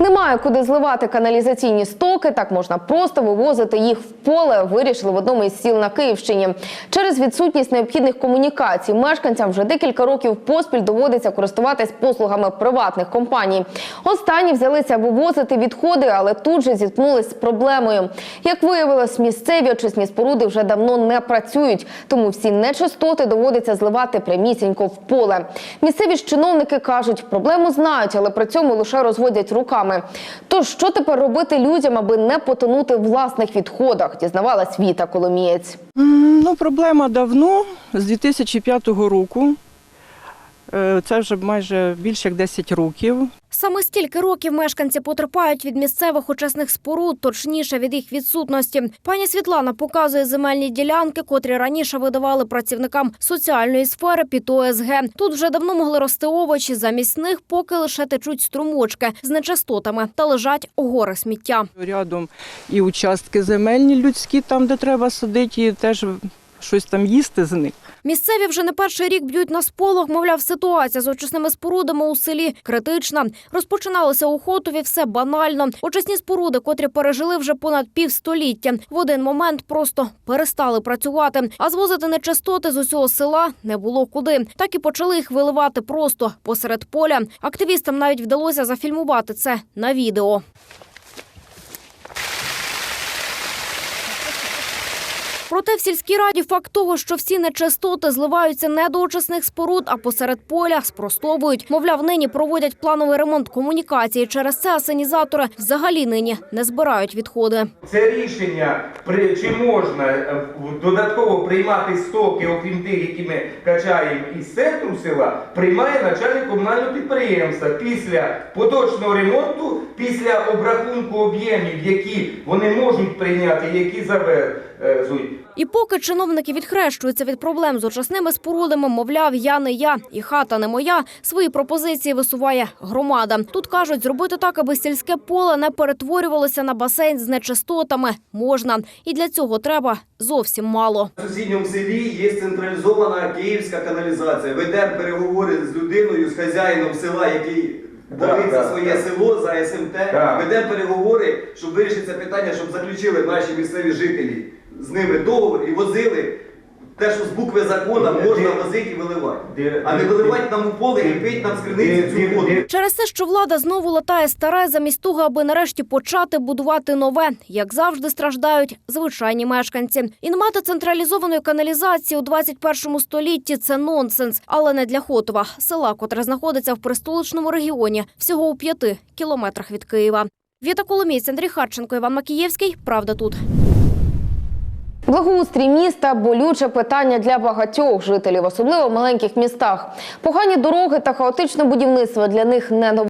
Немає куди зливати каналізаційні стоки, так можна просто вивозити їх в поле. Вирішили в одному із сіл на Київщині. Через відсутність необхідних комунікацій мешканцям вже декілька років поспіль доводиться користуватись послугами приватних компаній. Останні взялися вивозити відходи, але тут же зіткнулись з проблемою. Як виявилось, місцеві очисні споруди вже давно не працюють, тому всі нечистоти доводиться зливати прямісінько в поле. Місцеві ж чиновники кажуть, проблему знають, але при цьому лише розводять руками. Тож що тепер робити людям, аби не потонути в власних відходах? Дізнавалась Віта Коломієць. Ну, проблема давно, з 2005 року. Е, Це вже майже більше як 10 років. Саме стільки років мешканці потерпають від місцевих очисних споруд, точніше від їх відсутності. Пані Світлана показує земельні ділянки, котрі раніше видавали працівникам соціальної сфери під ОСГ. Тут вже давно могли рости овочі. Замість них поки лише течуть струмочки з нечистотами та лежать гори сміття. Рядом і участки земельні людські, там, де треба садити, і теж щось там їсти з них. Місцеві вже не перший рік б'ють на сполох. Мовляв, ситуація з очисними спорудами у селі критична. Розпочиналося у Хотові все банально. Очисні споруди, котрі пережили вже понад півстоліття, в один момент просто перестали працювати. А звозити нечистоти з усього села не було куди. Так і почали їх виливати просто посеред поля. Активістам навіть вдалося зафільмувати це на відео. Проте в сільській раді факт того, що всі нечистоти зливаються не до очисних споруд, а посеред поля, спростовують. Мовляв, нині проводять плановий ремонт комунікації. Через це асенізатори взагалі нині не збирають відходи. Це рішення чи можна е, додатково приймати стоки, окрім тих, які ми качаємо із центру села, приймає начальник комунального підприємства після поточного ремонту, після обрахунку об'ємів, які вони можуть прийняти, які завезуть. І поки чиновники відхрещуються від проблем з очисними спорудами, мовляв, я не я і хата не моя. Свої пропозиції висуває громада. Тут кажуть, зробити так, аби сільське поле не перетворювалося на басейн з нечистотами. Можна, і для цього треба зовсім мало. В сусідньому селі є централізована київська каналізація. Ведемо переговори з людиною, з хазяїном села, який Да, за да, своє да. село, за СМТ. Да. Ведемо переговори, щоб вирішити це питання, щоб заключили наші місцеві жителі з ними договор і возили те, що з букви закону можна возити і виливати. А не виливати нам у поле і пити нам з криниці цю воду. Через те, що влада знову латає старе, замість того, аби нарешті почати будувати нове, як завжди страждають звичайні мешканці. І не мати централізованої каналізації у 21 столітті це нонсенс, але не для Хотова, села, котре знаходиться в пристоличному регіоні, всього у п'яти кілометрах від Києва. Віта Коломієць, Андрій Харченко, Іван Макієвський. Правда тут. Благоустрій міста болюче питання для багатьох жителів, особливо в маленьких містах. Погані дороги та хаотичне будівництво для них не нове.